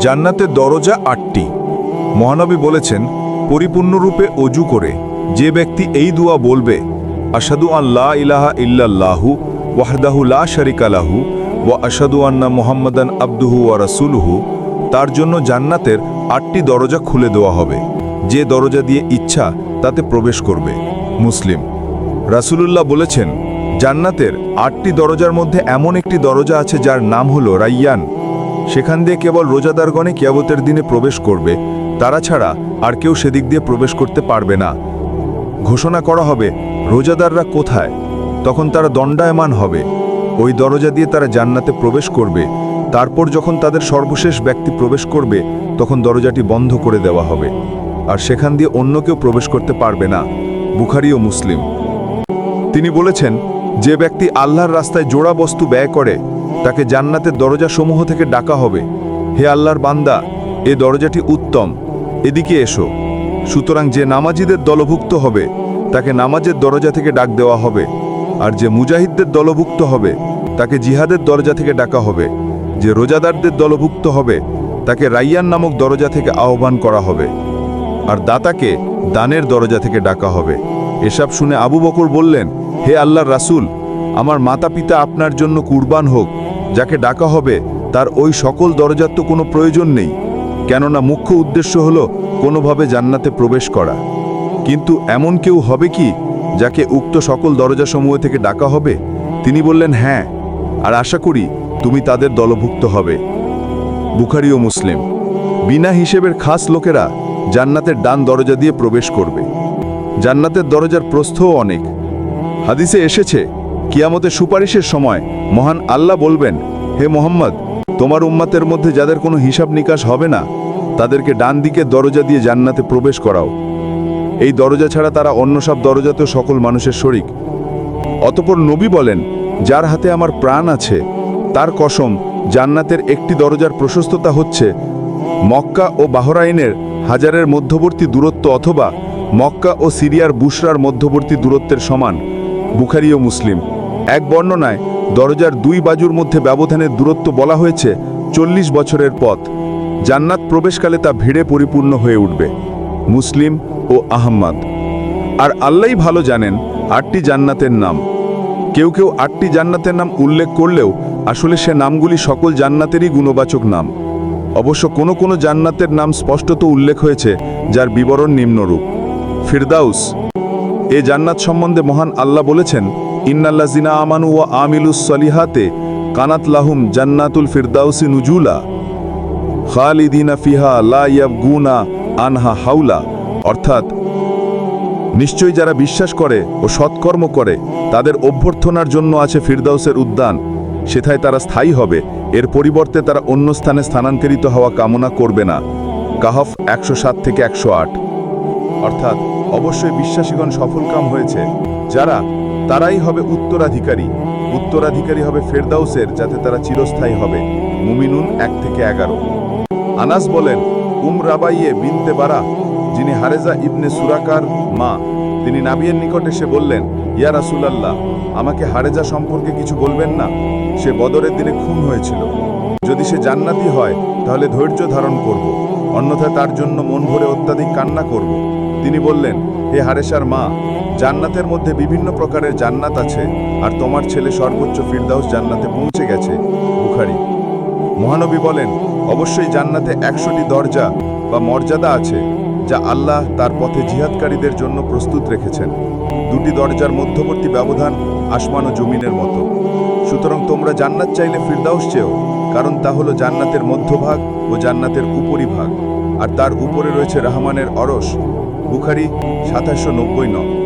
জান্নাতের দরজা আটটি। মহানবী বলেছেন, পরিপূর্ণরূপে অজু করে, যে ব্যক্তি এই দুয়া বলবে আসাদু আল্লাহ ইলাহা ইল্লাল্লাহু ওয়াহদাহু লা শারিকা লাহু ওয়া আসাদু আন্না মুহাম্মাদান আবদুহু ওয়া রাসূলুহু, তার জন্য জান্নাতের আটটি দরজা খুলে দেওয়া হবে। যে দরজা দিয়ে ইচ্ছা, তাতে প্রবেশ করবে। মুসলিম, রাসূলুল্লাহ বলেছেন, জান্নাতের আটটি দরজার মধ্যে এমন একটি দরজা আছে যার নাম হলো রাইয়ান। সেখান দিয়ে কেবল রোজাদারগণে কিয়াবতের দিনে প্রবেশ করবে। তারা ছাড়া আর কেউ সেদিক দিয়ে প্রবেশ করতে পারবে না। ঘোষণা করা হবে, রোজাদাররা কোথায়? তখন তারা দণ্ডায়মান হবে। ওই দরজা দিয়ে তারা জান্নাতে প্রবেশ করবে। তারপর যখন তাদের সর্বশেষ ব্যক্তি প্রবেশ করবে, তখন দরজাটি বন্ধ করে দেওয়া হবে। আর সেখান দিয়ে অন্য কেউ প্রবেশ করতে পারবে না, বুখারি ও মুসলিম। তিনি বলেছেন, যে ব্যক্তি আল্লাহর রাস্তায় জোড়া বস্তু ব্যয় করে তাকে জান্নাতের দরজা সমূহ থেকে ডাকা হবে। হে আল্লাহর বান্দা, এ দরজাটি উত্তম। এদিকে এসো। সুতরাং যে নামাজিদের দলভুক্ত হবে, তাকে নামাজের দরজা থেকে ডাক দেওয়া হবে। আর যে মুজাহিদদের দলভুক্ত হবে, তাকে জিহাদের দরজা থেকে ডাকা হবে। যে রোজাদারদের দলভুক্ত হবে, তাকে রাইয়ান নামক দরজা থেকে আহ্বান করা হবে। আর দাতাকে দানের দরজা থেকে ডাকা হবে। এসব শুনে আবু বকর বললেন, হে আল্লাহর রাসূল, আমার মাতা পিতা আপনার জন্য কুরবান হোক যাকে ডাকা হবে, তার ওই সকল দরজার তো কোনো প্রয়োজন নেই। কেননা মুখ্য উদ্দেশ্য হল কোনোভাবে জান্নাতে প্রবেশ করা। কিন্তু এমন কেউ হবে কি, যাকে উক্ত সকল দরজাসমূহ থেকে ডাকা হবে? তিনি বললেন হ্যাঁ আর আশা করি তুমি তাদের দলভুক্ত হবে। বুখারি ও মুসলিম। বিনা হিসেবের খাস লোকেরা জান্নাতের ডান দরজা দিয়ে প্রবেশ করবে। জান্নাতের দরজার প্রস্থও অনেক। হাদিসে এসেছে কিয়ামতের সুপারিশের সময় মহান আল্লাহ বলবেন, হে মোহাম্মদ, তোমার উম্মাতের মধ্যে যাদের কোনো হিসাব নিকাশ হবে না, তাদেরকে ডান দিকের দরজা দিয়ে জান্নাতে প্রবেশ করাও। এই দরজা ছাড়া তারা অন্য সব দরজাতেও সকল মানুষের শরিক। অতপর নবী বলেন, যার হাতে আমার প্রাণ আছে, তার কসম জান্নাতের একটি দরজার প্রশস্ততা হচ্ছে মক্কা ও বাহরাইনের হাজারের মধ্যবর্তী দূরত্ব অথবা মক্কা ও সিরিয়ার বুশরার মধ্যবর্তী দূরত্বের সমান। বুখারি ও মুসলিম। এক বর্ণনায় দরজার দুই বাজুর মধ্যে ব্যবধানের দূরত্ব বলা হয়েছে চল্লিশ বছরের পথ। জান্নাত প্রবেশকালে তা ভিড়ে পরিপূর্ণ হয়ে উঠবে। মুসলিম ও আহম্মদ। আর আল্লাহই ভালো জানেন আটটি জান্নাতের নাম। কেউ কেউ আটটি জান্নাতের নাম উল্লেখ করলেও আসলে সে নামগুলি সকল জান্নাতেরই গুণবাচক নাম। অবশ্য কোনো কোনো জান্নাতের নাম স্পষ্টত উল্লেখ হয়েছে, যার বিবরণ নিম্নরূপ। ফিরদাউস এ জান্নাত সম্বন্ধে মহান আল্লাহ বলেছেন ইন্নাল্লাজিনা আমানু ও আমিলুস সলিহাতে কানাত লাহুম জান্নাতুল ফিরদাউসি নুজুলা। খালিদিনা ফিহা লা ইয়াবগুনা আনহা হাউলা অর্থাৎ, নিশ্চয়ই যারা বিশ্বাস করে ও সৎকর্ম করে, তাদের অভ্যর্থনার জন্য আছে ফিরদাউসের উদ্যান। সেথায় তারা স্থায়ী হবে। এর পরিবর্তে তারা অন্য স্থানে স্থানান্তরিত হওয়া কামনা করবে না। কাহফ একশো সাত থেকে একশো আট। অর্থাৎ অবশ্যই বিশ্বাসীগণ সফলকাম হয়েছে। যারা, তারাই হবে উত্তরাধিকারী। উত্তরাধিকারী হবে ফেরদাউসের, যাতে তারা চিরস্থায়ী হবে। মুমিনুন এক থেকে এগারো। আনাস বলেন, উম রাবাইয়ে বিনতে বারা যিনি হারেজা ইবনে সুরাকার মা, তিনি নাবিয়ের নিকট এসে বললেন, ইয়া রাসূলাল্লাহ, আমাকে হারেজা সম্পর্কে কিছু বলবেন না? সে বদরের দিনে খুন হয়েছিল। যদি সে জান্নাতি হয়, তাহলে ধৈর্য ধারণ করব। অন্যথায় তার জন্য মন ভরে অত্যাধিক কান্না করব। তিনি বললেন, হে হারেসার মা, জান্নাতের মধ্যে বিভিন্ন প্রকারের জান্নাত আছে, আর তোমার ছেলে সর্বোচ্চ ফিরদাউস জান্নাতে পৌঁছে গেছে। বুখারি। মহানবী বলেন, অবশ্যই জান্নাতে একশোটি দরজা বা মর্যাদা আছে, যা আল্লাহ তার পথে জিহাদকারীদের জন্য প্রস্তুত রেখেছেন। দুটি দরজার মধ্যবর্তী ব্যবধান আসমান ও জমিনের মতো। সুতরাং তোমরা জান্নাত চাইলে ফিরদাউস চেও, কারণ তা হলো জান্নাতের মধ্যভাগ ও জান্নাতের উপরিভাগ, আর তার উপরে রয়েছে রহমানের অরস। বুখারি সাতাশশো নব্বই ন।